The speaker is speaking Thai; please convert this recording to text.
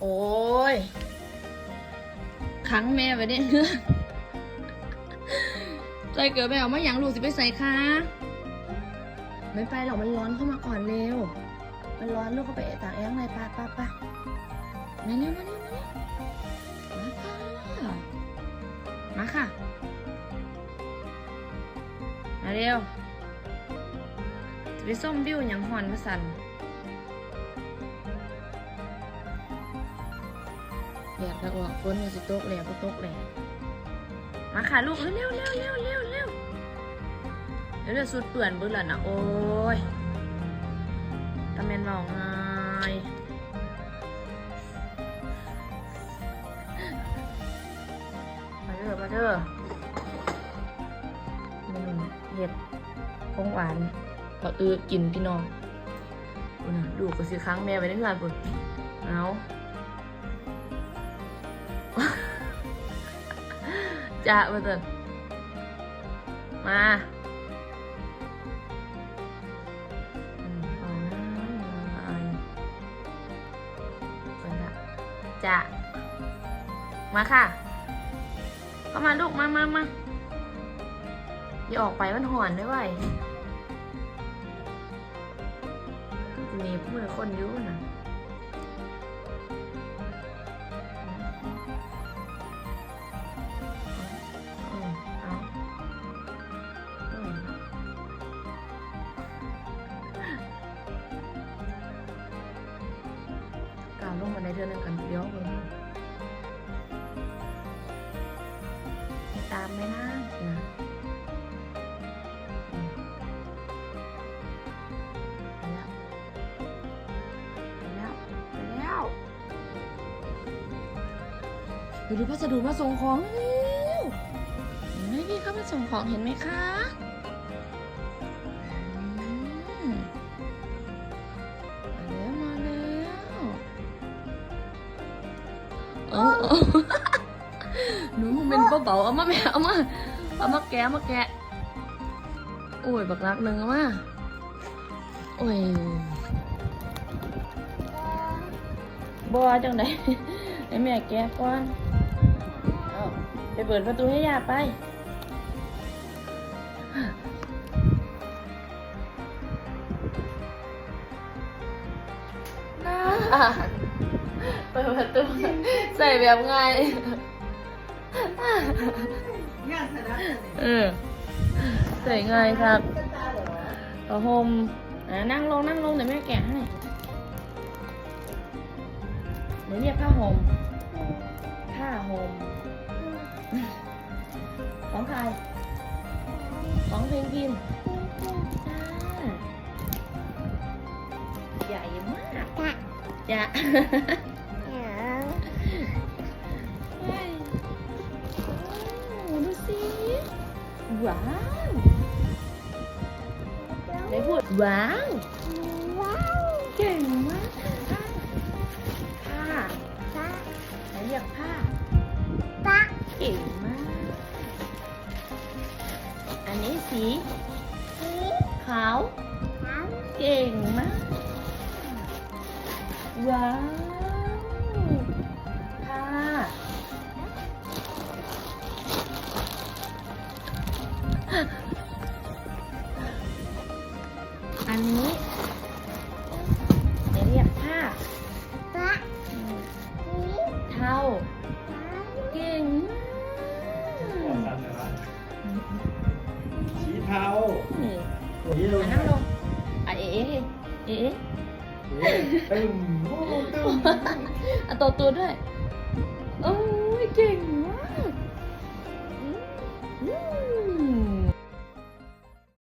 โอ้ยขังแม่ไว้เนี่ยใจเกิดไปเอามาอย่างลูกสิไปใส่คะไม่ไปหรอกมันร้อนเข้ามาก่อนเร็ว มันร้อนลูกก็ไปตากแอร์ข้างในป้าป้าป้ามาเร็วมาเร็วมาเร็วมาค่ะมาค่ะ มาเร็วจะไปส้มวิวอย่างหอนมาสัน แดดแล้วออกฝนมันสิตกแล้วก็ตกแล้วมาค่ะลูกเร็วเร็วเร็วเร็วเร็วเร็วเร็วสุดเปื่อนเบื่อแล้วนะโอ้ยตะเมนร้องไห้มาเด้อมาเด้ออืมเห็ดของหวานบักเออกินพี่น้องปุ่นะดูก็สิค้างแม่ไว้ในงานปุ่นเอา จะมาเถอะมาอืมเอานะเอาไปละจะมาค่ะ เข้ามาลูก มามามาอย่าออกไปมันหอนได้ไหวทีนี้มือคนยุ่นะ ล่าวลงมาในเดือนหนึงกันเดี๋ยวเบิ่งให้ตามไหมนะนะไปแล้วไปแล้วไปแล้วเดี๋ยวดูพัสดุมาส่งของเร็วเห็นไหมพี่เขามาส่งของเห็นไหมคะ เอาเอาหนูเป็นเบาๆเอามาแม่เอามาเอามาแกะมาแกะ โอ้ยบักรักหนึ่งเอามาโอ้ยบัวจังไดให้แม่แกะก่อนเอาไปเปิดประตูให้ย่าไปเปิดประตู ใส่แบบง่ายเออใส่ง่ายครับผ้าห่มอะนั่งลงนั่งลงเดี๋ยวแม่แกะให้เดี๋ยวเรียกผ้าห่มผ้าห่มของใครของเพลงพิมพ์จ้าใหญ่มากจ้ะ ว้าวไหนพูดว้าวเก่งมากผ้าผ้าไหนเรียกผ้าเก่งมาก อันนี้สีขาวเก่งมากว้าว อันนี้จะเรียกผ้าเท่าเก่งมากสีเทานี่สีเหลือมางนั่งลงอะเอ๊ะเอ๊ะเอ๊ะเอ๊ะตึมตึมเอาตัวตัวด้วย